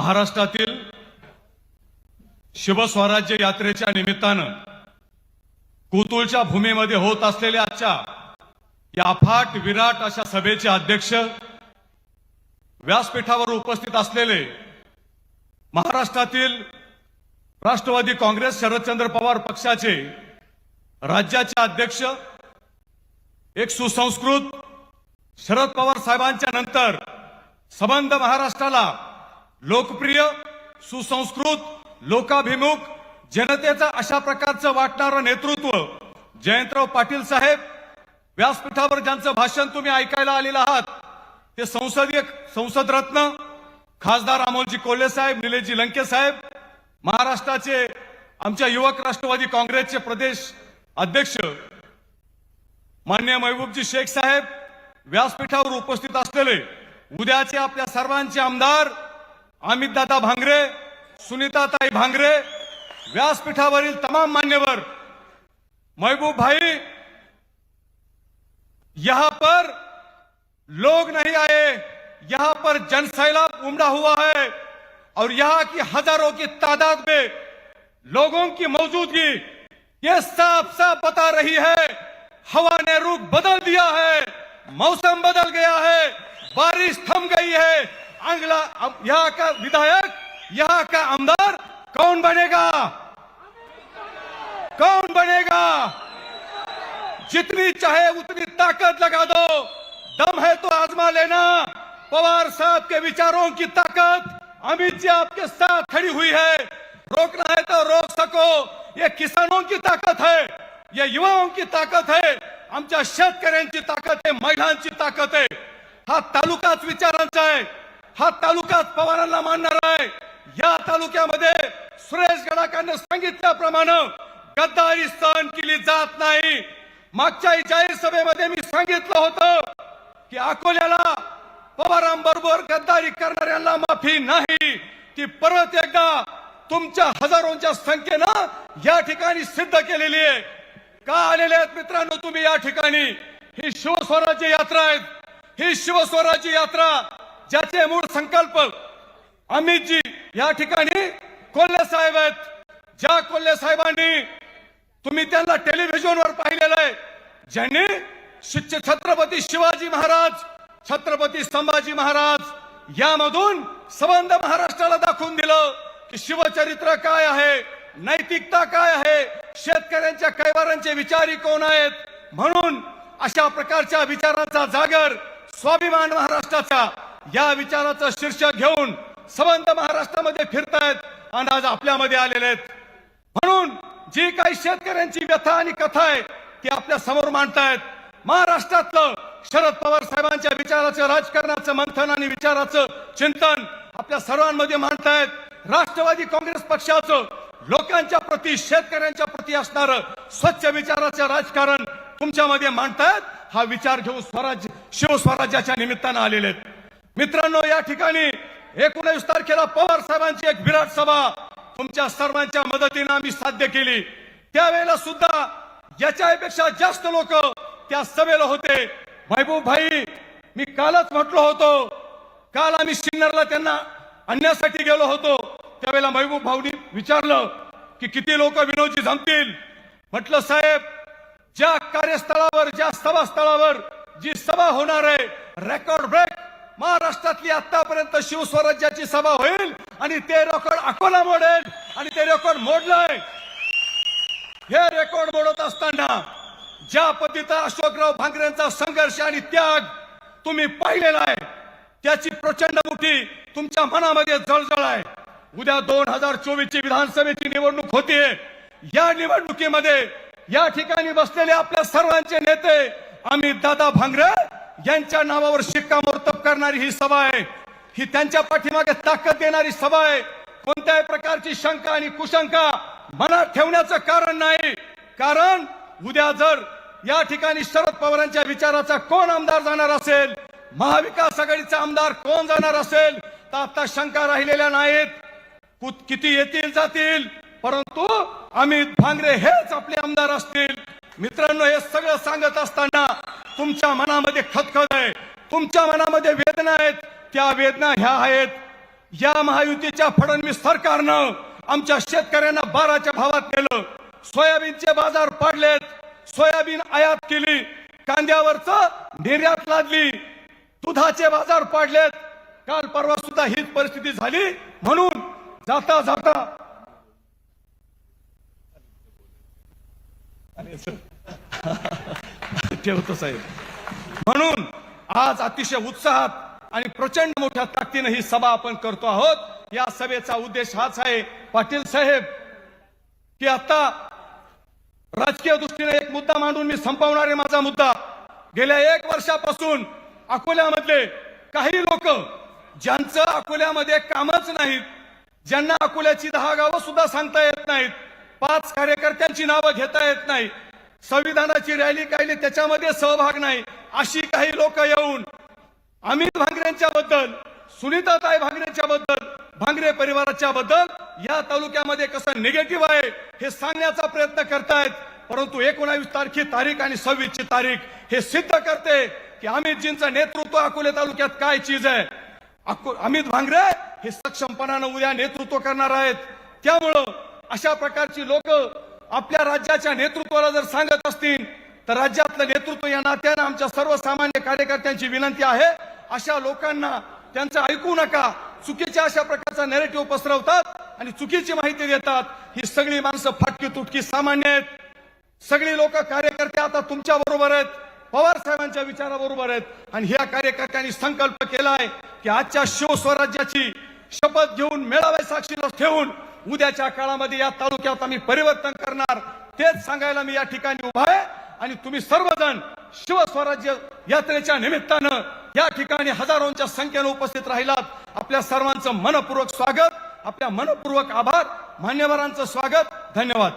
महाराष्ट्रातील शिवस्वराज्य यात्रेच्या निमित्तानं कुतुळच्या भूमीमध्ये होत असलेल्या आजच्या या अफाट विराट अशा सभेचे अध्यक्ष व्यासपीठावर उपस्थित असलेले महाराष्ट्रातील राष्ट्रवादी काँग्रेस शरदचंद्र पवार पक्षाचे राज्याचे अध्यक्ष एक सुसंस्कृत शरद पवार साहेबांच्या नंतर संबंध महाराष्ट्राला लोकप्रिय सुसंस्कृत लोकाभिमुख जनतेचं अशा प्रकारचं वाटणारं नेतृत्व जयंतराव पाटील साहेब व्यासपीठावर ज्यांचं भाषण तुम्ही ऐकायला आलेलं आहात ते संसदीय संसद रत्न खासदार अमोलजी कोल्हे साहेब निलेशजी लंके साहेब महाराष्ट्राचे आमच्या युवक राष्ट्रवादी काँग्रेसचे प्रदेश अध्यक्ष मान्य महबूबजी शेख साहेब व्यासपीठावर उपस्थित असलेले उद्याचे आपल्या सर्वांचे आमदार अमितदादा भांगरे सुनीताताई भांगरे, व्यासपीठावरील तमाम मान्यवर, महबूब भाई, यहाँ पर लोग नहीं आए, यहाँ पर जनसैलाब उमड़ा हुआ है, और यहाँ की हज़ारों की तादाद में लोगों की मौजूदगी, ये साफ़ साफ़ बता रही है, हवा ने रुख बदल दिया है, मौसम बदल गया है, बारिश थम गई है अगला यहाँ का विधायक, यहाँ का आमदार कौन बनेगा? कौन बनेगा? जितनी चाहे उतनी ताकत लगा दो। दम है तो आजमा लेना। पवार साहब के विचारों की ताकत अमित जी आपके साथ खड़ी हुई है। रोकना है तो रोक सको। ये किसानों की ताकत है। ये युवाओं की ताकत है। आमच्या शेतकऱ्यांची ताकद आहे महिलांची ताकद आहे हा। तालुकाच विचारांचा आहे हा तालुकाच पवारांना मानणार आहे. या तालुक्यामध्ये सुरेश गडाकांनी सांगितल्याप्रमाणे गद्दारी सहन केली जात नाही. मागच्या जाहीर सभेमध्ये मी सांगितलं होतं की अकोल्याला पवारांबरोबर गद्दारी करणाऱ्यांना माफी नाही. ती परत एकदा तुमच्या हजारोंच्या संख्येनं या ठिकाणी सिद्ध केलेली आहे. का आलेले आहेत मित्रांनो तुम्ही या ठिकाणी? ही शिवस्वराज्य यात्रा आहेत. ही शिवस्वराज्य यात्रा ज्याचे मूळ संकल्प अमितजी या ठिकाणी कोल्हे साहेब आहेत. ज्या कोल्हे साहेबांनी तुम्ही त्यांना टेलिव्हिजनवर पाहिलेलं आहे ज्यांनी छत्रपती शिवाजी महाराज छत्रपती संभाजी महाराज यामधून संबंध महाराष्ट्राला दाखवून दिलं की शिवचरित्र काय आहे नैतिकता काय आहे शेतकऱ्यांच्या कैवारांचे विचारी कोण आहेत? म्हणून अशा प्रकारच्या विचारांचा जागर स्वाभिमान महाराष्ट्राचा या विचाराचं शीर्षक घेऊन संबंध महाराष्ट्रामध्ये फिरतायत आणि आज आपल्यामध्ये आलेले आहेत. म्हणून जी काही शेतकऱ्यांची व्यथा आणि कथा आहे ती आपल्यासमोर मांडतायत. महाराष्ट्रातलं शरद पवार साहेबांच्या विचाराचं राजकारणाचं मंथन आणि विचाराचं चिंतन आपल्या सर्वांमध्ये मांडतायत. राष्ट्रवादी काँग्रेस पक्षाचं लोकांच्या प्रती शेतकऱ्यांच्या प्रती असणारं स्वच्छ विचाराचं राजकारण तुमच्यामध्ये मांडतायत. हा विचार घेऊन स्वराज्य शिवस्वराज्याच्या निमित्तानं आलेले आहेत. मित्रांनो या ठिकाणी एकोणीस तारखेला पवार साहेबांची एक विराट सभा तुमच्या सर्वांच्या मदतीनं आम्ही साध्य केली. त्यावेळेला सुद्धा याच्यापेक्षा जास्त लोक त्या सभेला होते. महबूब भाई मी कालच म्हटलो होतो काल आम्ही सिन्नरला त्यांना आणण्यासाठी गेलो होतो. त्यावेळेला महबूब भाऊनी विचारलं की किती लोक विनोदजी जमतील? म्हटलं साहेब ज्या कार्यस्थळावर ज्या सभास्थळावर जी सभा होणार आहे रेकॉर्ड ब्रेक महाराष्ट्रातली आतापर्यंत शिवस्वराज्याची सभा होईल आणि ते रेकॉर्ड अकोला मोडेल आणि ते रेकॉर्ड मोडलंय. हे रेकॉर्ड मोडत असताना ज्या पद्धतीचा अशोकराव भांगरेंचा संघर्ष आणि त्याग तुम्ही पाहिलेला आहे त्याची प्रचंड मोठी तुमच्या मनामध्ये जळजळ आहे. उद्या दोन हजार चोवीस ची विधानसभेची निवडणूक होतीये या निवडणुकीमध्ये या ठिकाणी बसलेले आपल्या सर्वांचे नेते आम्ही दादा भांगरे यांच्या नावावर शिक्कामोर्तब करणारी ही सभा आहे. ही त्यांच्या पाठीमागे ताकद देणारी सभा आहे. कोणत्याही प्रकारची शंका आणि कुशंका मनात ठेवण्याचं कारण नाही. कारण उद्या जर या ठिकाणी शरद पवारांच्या विचाराचा कोण आमदार जाणार असेल महाविकास आघाडीचा आमदार कोण जाणार असेल तर आता शंका राहिलेल्या नाहीत. किती येतील जातील. परंतु अमित भांगरे हेच आपले आमदार असतील. मित्रांनो हे सगळं सांगत असताना तुमच्या मनामध्ये खतखत आहे. तुमच्या मनामध्ये वेदना आहेत. त्या वेदना ह्या आहेत. या महायुतीच्या फडणवीस सरकारनं आमच्या शेतकऱ्यांना बाराच्या भावात केलं सोयाबीनचे बाजार पाडलेत. सोयाबीन आयात केली. कांद्यावरच निर्यात लादली. दुधाचे बाजार पाडलेत. काल परवा सुद्धा हीच परिस्थिती झाली म्हणून जाता जाता ठेवतो साहेब. म्हणून आज अतिशय उत्साहात आणि प्रचंड मोठ्या ताकदीनं ही सभा आपण करतो आहोत. या सभेचा उद्देश हाच आहे पाटील साहेब की आता राजकीय दृष्टीने एक मुद्दा मांडून मी संपवणार आहे माझा मुद्दा. गेल्या एक वर्षापासून अकोल्यामधले काही लोक ज्यांचं अकोल्यामध्ये कामच नाहीत ज्यांना अकोल्याची दहा गावं सुद्धा सांगता येत नाहीत पाच कार्यकर्त्यांची नावं घेता येत नाही संविधानाची रॅली काढली त्याच्यामध्ये सहभाग नाही. अशी काही लोक येऊन अमित भांगरेंच्या बद्दल सुनीताताई भांगरेंच्या बद्दल भांगरे परिवाराच्या बद्दल या तालुक्यामध्ये कसं निगेटिव्ह आहे हे सांगण्याचा प्रयत्न करतायत. परंतु एकोणावीस तारखी तारीख आणि सव्वीसची तारीख हे सिद्ध करते की अमितजींचं नेतृत्व अकोले तालुक्यात काय चीज आहे. अमित भांगरे हे सक्षमपणानं उद्या नेतृत्व करणार आहेत. त्यामुळं अशा प्रकारची लोक आपल्या राज्याच्या नेतृत्वाला जर सांगत असतील तर राज्यातलं नेतृत्व या नात्यानं आमच्या सर्वसामान्य कार्यकर्त्यांची विनंती आहे. अशा लोकांना त्यांचं ऐकू नका. चुकीच्या अशा प्रकारचा नेरेटिव्ह पसरवतात आणि चुकीची माहिती देतात. ही सगळी माणसं फाटकी तुटकी सामान्य आहेत. सगळी लोक कार्यकर्ते आता तुमच्या बरोबर आहेत. पवार साहेबांच्या विचाराबरोबर आहेत. आणि ह्या कार्यकर्त्यांनी संकल्प केलाय की आजच्या शिवस्वराज्याची शपथ घेऊन मेळावे साक्षीला ठेवून उद्याच्या काळामध्ये या तालुक्यात आम्ही परिवर्तन करणार. तेच सांगायला मी या ठिकाणी उभा आहे. आणि तुम्ही सर्वजण शिवस्वराज्य यात्रेच्या निमित्तानं या ठिकाणी हजारोंच्या संख्येनं उपस्थित राहिलात. आपल्या सर्वांचं मनपूर्वक स्वागत आपल्या मनपूर्वक आभार मान्यवरांचं स्वागत. धन्यवाद.